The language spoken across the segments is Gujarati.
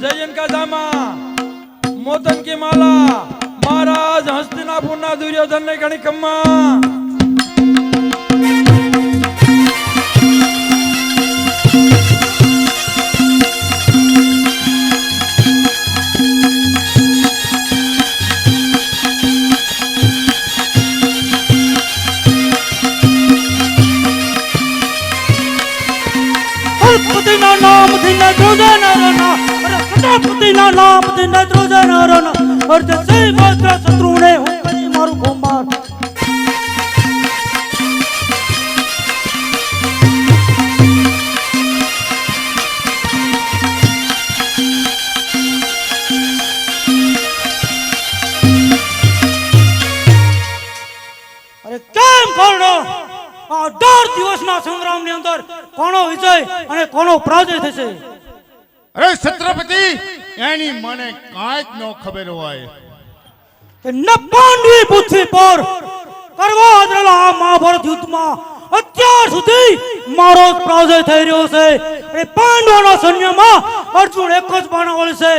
જયન કા દામા મોતન કી માલા મહારાજ હસ્તિનાપુરના દુર્યોધન ને ઘણી કમ્મા અરે નામ નામથી ન ધ્રુજન રન અર્ધ સે માત્ર શત્રુને હું કરી મારું સંગ્રામની અંદર કોનો વિજય અને કોનો પરાજય થશે? અરે છત્રપતિ એની મને કાંઈ જ ન ખબર હોય. કે ન પાંડવી પૃથ્વી પર કરવા આદરેલા આ મહાભારત યુદ્ધમાં. અત્યાર સુધી મારો પરાજય થઈ રહ્યો છે. અને પાંડવોના સૈન્યમાં અર્જુન એક જ બાણાવળ છે.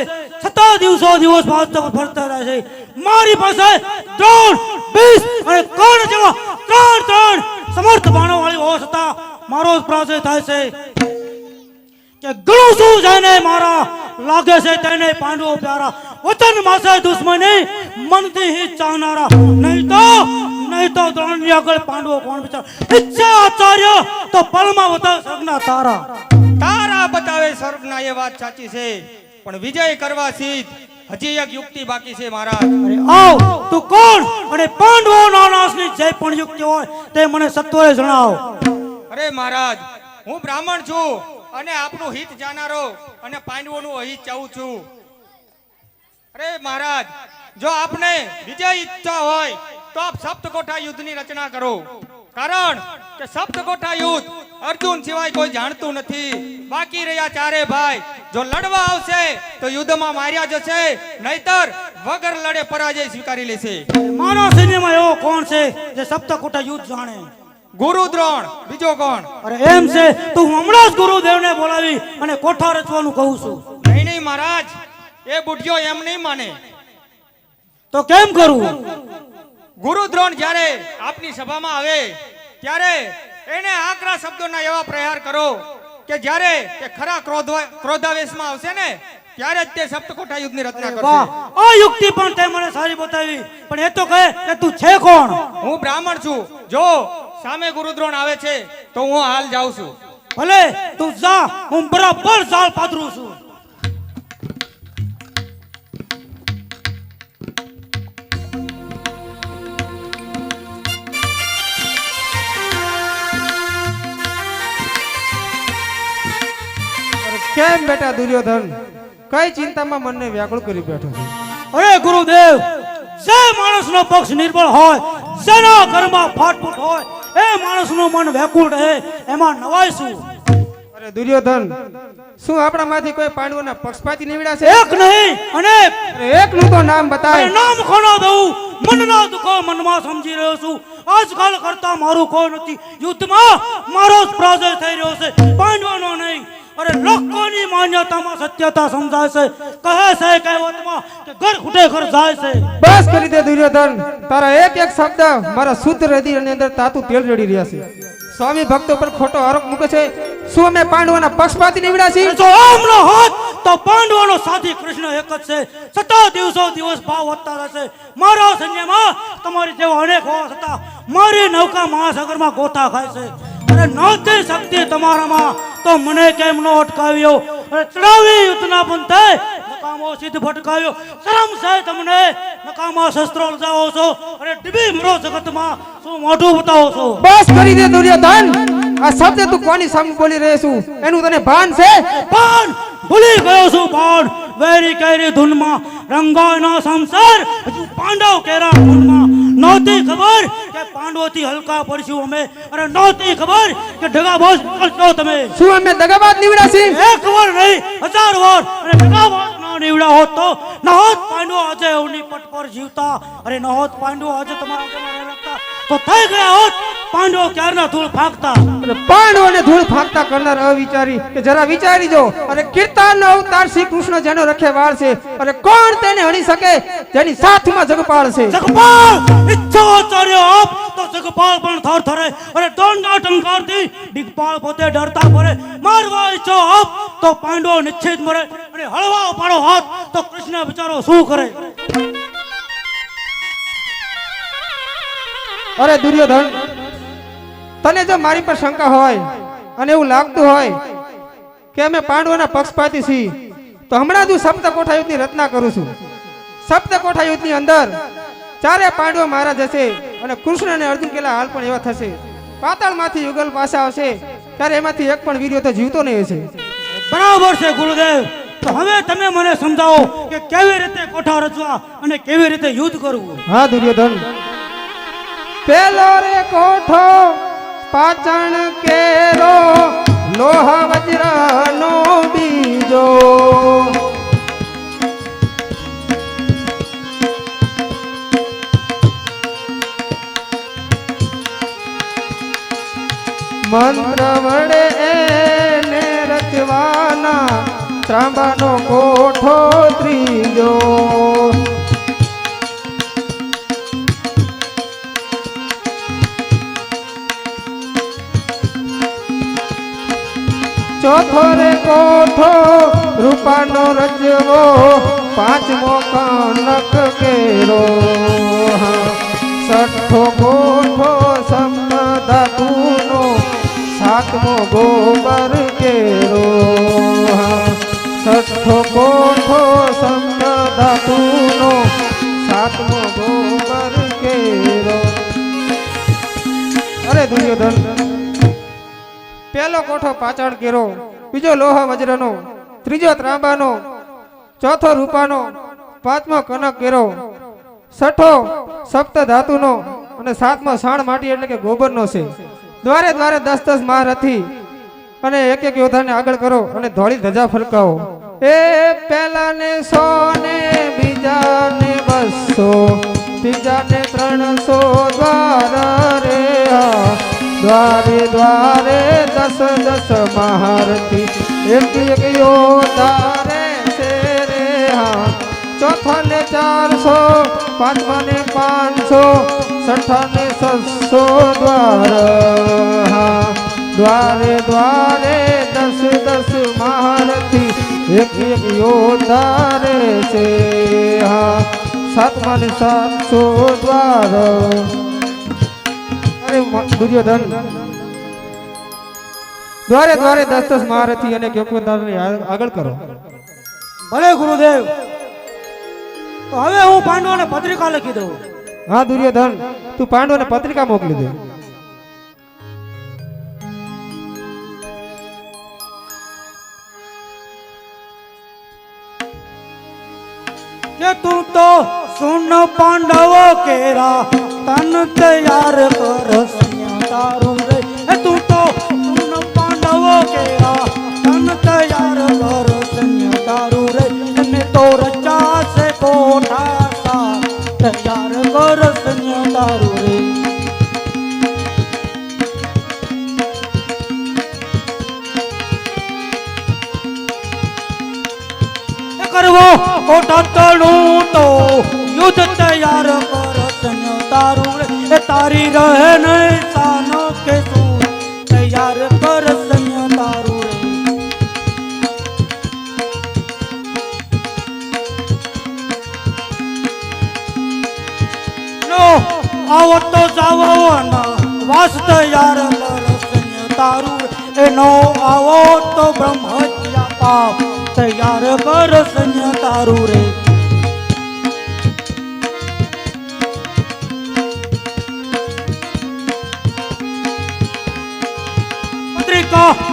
છતાં દિવસો દિવસ ફરતા રહે છે. મારી પાસે ત્રણ બીસ અને કર્ણ જેવા ત્રણ ત્રણ સમર્થ બાણાવાળી હોવા છતાં મારો પરાજય થાય છે. કે ગણું શું જાણે મારા લાગે છે તેને પાંડવો પ્યારા. વચન માસે દુશ્મની મનથી હિત ચાહનારા. નહીં તો નહીં તો દ્રોણની આગળ પાંડવો કોણ બિચાર ઈચ્છા આચાર્ય તો પલમાં વધારે સગના તારા. તારા બતાવે સ્વર્ગના એ વાત સાચી છે. પણ વિજય કરવા સીધ હજી એક યુક્તિ બાકી છે મહારાજ. અરે આવ તું કોણ? અને પાંડવોના નાશની જે પણ યુક્તિ હોય તે મને સત્વરે જણાવ. અરે મહારાજ હું બ્રાહ્મણ છું. અને આપનું હિત જાનારો અને પાંડવોનું અહિત ચાહું છું. અરે મહારાજ, જો આપને વિજય ઈચ્છા હોય, તો આપ સપ્તકોઠા યુદ્ધની રચના કરો. કારણ કે સપ્તકોઠા યુદ્ધ અર્જુન સિવાય કોઈ જાણતું નથી. બાકી રહ્યા ચારે ભાઈ, જો લડવા આવશે, તો યુદ્ધમાં માર્યા જશે, નહીતર વગર લડે પરાજય સ્વીકારી લેશે. સિનેમા એવો કોણ છે જે સપ્તકોઠા યુદ્ધ જાણે? ગુરુ દ્રોણ બીજો કોણ? અરે એમ છે તું હમણાં જ ગુરુદેવને બોલાવી અને કોઠા રચવાનું કહું છું. નહીં નહીં મહારાજ એ બુઢિયો એમ નહીં માને. તો કેમ કરવું ગુરુ દ્રોણ જ્યારે આપની સભામાં આવે ત્યારે એને આકરા શબ્દોના એવા પ્રહાર કરો કે જ્યારે તે ખરા ક્રોધ ક્રોધાવેશમાં આવશે ને ત્યારે જ તે સપ્તકોઠા યુગની રચના કરશે. આ યુક્તિ પણ તે મને સારી બતાવી. પણ એ તો કહે કે તું છે કોણ? હું બ્રાહ્મણ છું. જો સામે ગુરુદ્રોણ આવે છે તો હું હાલ જાઉં છું. ભલે તું જા હું બરાબર સાલ પાથરું છું. કેમ બેટા દુર્યોધન? કઈ ચિંતામાં મનને વ્યાકુળ કરી બેઠો છે? અરે ગુરુદેવ જે માણસનો પક્ષ નિર્બળ હોય જેના ઘરમાં ફાટફૂટ હોય એ માણસનું મન વ્યાકુળ રહે એમાં નવાય શું? અરે દુર્યોધન શું આપણામાંથી કોઈ પાંડવોના પક્ષપાતી નીવડ્યા છે? એક નહીં અને એક નું તો નામ બતાય. નામ ખોનો દઉં? મનના દુખો મનમાં સમજી રહ્યો છું. આજકાલ કરતા મારું કોઈ નથી. યુદ્ધમાં મારો જ પરાજય થઈ રહ્યો છે. પાંડવાનો નહીં. અરે લોકોની માન્યતામાં સત્યતા સમજાય છે. કહે છે કહેવતમાં કે ઘર ખૂટે ઘર જાય છે. બસ કરી દે દુર્યોધન. તારા એક એક શબ્દ મારા શુદ્ધ હૃદયની અંદર તાતું તેલ રેડી રહ્યા છે. સ્વામી ભક્તો પર ખોટો આરોપ મૂકે છે. શું અમે પાંડવોના પક્ષપાતી નીવડ્યા છીએ? જો આમ ન હોત તો પાંડવોનો સાથી કૃષ્ણ એક જ છે. સતો દિવસો દિવસ ભાવ વધતા રહેશે મારા સૈન્યમાં તમારી જેવો અનેક હોવા છતાં મારી નૌકા મહાસાગરમાં ગોતા ખાય છે. અને નહોતી શક્તિ તમારામાં તો મને કેમ નો અટકાવ્યો? અને ચડાવી યુદ્ધના પંથે નકામો સિદ્ધ ભટકાવ્યો. શરમ છે તમને નકામા શસ્ત્રો લજાવો છો. અને ડીબી મરો જગતમાં શું મોઢું બતાવો છો? બસ કરી દે દુર્યોધન. આ શબ્દ તું કોની સામે બોલી રહ્યો છું? એનું તને ભાન છે? ભાન ભૂલી ગયો છું પણ. વેરી કેરી ધૂનમાં રંગાનો સંસાર હજુ પાંડવ કેરા ધૂનમાં. નહોતી ખબર કે પાંડવોથી હલકા પડશું અમે. અને નહોતી ખબર કે ઢગાબાજ કરશો તમે. શું અમે દગાબાદ નીવડ્યા છીએ એક વાર નહીં. હજાર વાર. અને ઢગાબાજ ના નીવડા હોત તો નહોત પાંડવો આજે અવની પટ પર જીવતા. અરે નહોત પાંડવો આજે તમારા રાખતા. તો થઈ ગયા હોત. પાંડવો ક્યારના ધૂળ ફાંકતા? પાંડવોને ધૂળ ફાંકતા કરનાર અવિચારી. કે જરા વિચારી જો. અને કીર્તનનો અવતાર શ્રી કૃષ્ણ જેનો રખે વાળ છે. અને કોણ તેને હણી શકે? જેની સાથમાં જગપાળ છે. જગપાળ! ઈચ્છો જગપાલ પણ અને દોંડા ટંકારથી દિગપાલ પોતે ડરતા ફરે મારવા ઈચ્છો આપ, તો પાંડવો નિશ્ચિત મરે અને હળવા પાડો હાથ, તો કૃષ્ણ બિચારો શું કરે? અરે દુર્યોધન, તને જો મારી પર શંકા હોય અને એવું લાગતું હોય કે અમે પાંડવોના પક્ષપાતી છીએ, તો હમણાં જ હું સપ્ત કોઠા યુદ્ધની રચના કરું છું. સપ્ત કોઠા યુદ્ધની અંદર ચારે પાંડવો મારા જશે અને કૃષ્ણ અને અર્જુન કેલા હાલ પણ એવા થશે. પાતાળમાંથી યુગલ પાછા આવશે ત્યારે એમાંથી એક પણ વીર્યો તો જીવતો નહીં છે બરાબર છે ગુરુદેવ. તો હવે તમે મને સમજાવો કે કેવી રીતે કોઠા રચવા અને કેવી રીતે યુદ્ધ કરવું? હા દુર્યોધન. પેલો રે કોઠો પાચણ કેરો લોહ વજ્ર નો બીજો. મંત્ર વડે એને રચવાના ત્રાંબાનો કોઠો ત્રીજો ચોથો રે કોઠો રૂપાનો રજવો પાંચમો કનક કેરો. છઠ્ઠો કોઠો સમધાતુનો સાતમો ગોબર કેરો છઠ્ઠો કોઠો સમધાતુનો સાતમો ગોબર કેરો અરે દુર્યોધન, પહેલો કોઠો પાછળ કેરો, બીજો લોહ વજ્રનો, ત્રીજો ત્રાંબાનો, ચોથો રૂપાનો, પાંચમો કનક કેરો, છઠ્ઠો સપ્ત ધાતુનો અને સાતમો સાણ માટી એટલે કે ગોબરનો છે. દ્વારે દ્વારે દસ દસ મહારથી અને એક એક યોદ્ધાને આગળ કરો અને ધોળી ધજા ફરકાવો. એ પહેલા ને સો ને બીજા ને બસો ત્રીજા ને ત્રણસો દ્વાર રે દ્વારે દ્વારે દસ દસ મહારથી એક એક યોદ્ધા પાંચમા ને પાંચસો છઠ્ઠા ને છસો દ્વાર. દ્વારે દ્વારે દસ દસ મહારથી એક એક યોદ્ધા રે છે. હા સાતમા ને સાતસો દ્વાર. દુર્યોધન. દ્વારે દ્વારે દસ દસ મહારથી અને યોગદાનને આગળ કરો. ભલે, ગુરુદેવ. તો હવે હું પાંડવોને પત્રિકા લખી દઉં. હા દુર્યોધન તું પાંડવોને પત્રિકા મોકલી દે. કે તું તો સુન પાંડવો કેરા તન તૈયાર કર તારું રે. તું તો સુન પાંડવો કેરા તન તૈયાર કર રે એ તારી રહે નહીં, સાનો કે તું તૈયાર કર સૈન્ય તારું આવો તો જાવો વાસ્ત યાર સૈન્ય તારું રે. આવો તો બ્રહ્મ પાપ, તૈયાર કર સૈન્ય તારું રે.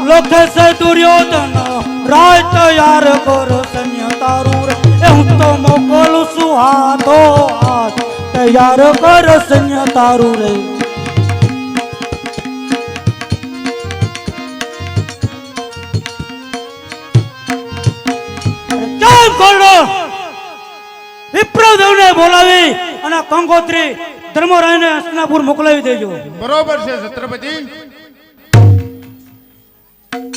પત્રિકા લખે દુર્યોધન, રાય તૈયાર કર સૈન્ય તારું રે એ હું તો મોકલું છું હાથો તૈયાર કર સૈન્ય તારું રે બોલાવી અને કંકોત્રી ધર્મરાયને હસ્તિનાપુર મોકલાવી દેજો. બરોબર છે, છત્રપતિ. યુવરાજ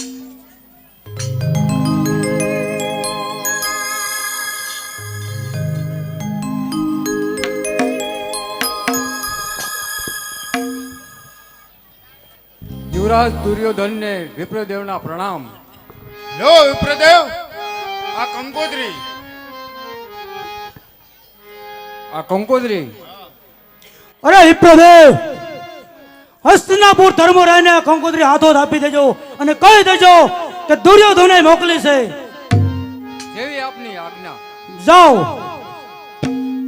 દુર્યોધનને વિપ્રદેવના પ્રણામ. લો વિપ્રદેવ આ કંકોત્રી. આ કંકોત્રી. અરે વિપ્રદેવ! હસ્તિનાપુર ધર્મરાયને કંકોત્રી હાથો આપી દેજો અને કહી દેજો કે દુર્યોધને મોકલી છે. જેવી આપની આજ્ઞા. જાઓ.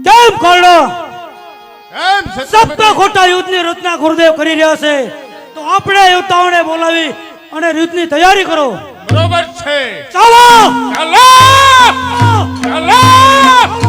કેમ કરડો એમ સપ્ત ખોટા યુદ્ધની રચના ગુરુદેવ કરી રહ્યા છે. તો આપણે યુદ્ધાઓને બોલાવી અને યુદ્ધની તૈયારી કરો. બરોબર છે. ચાલો! ચાલો! ચાલો!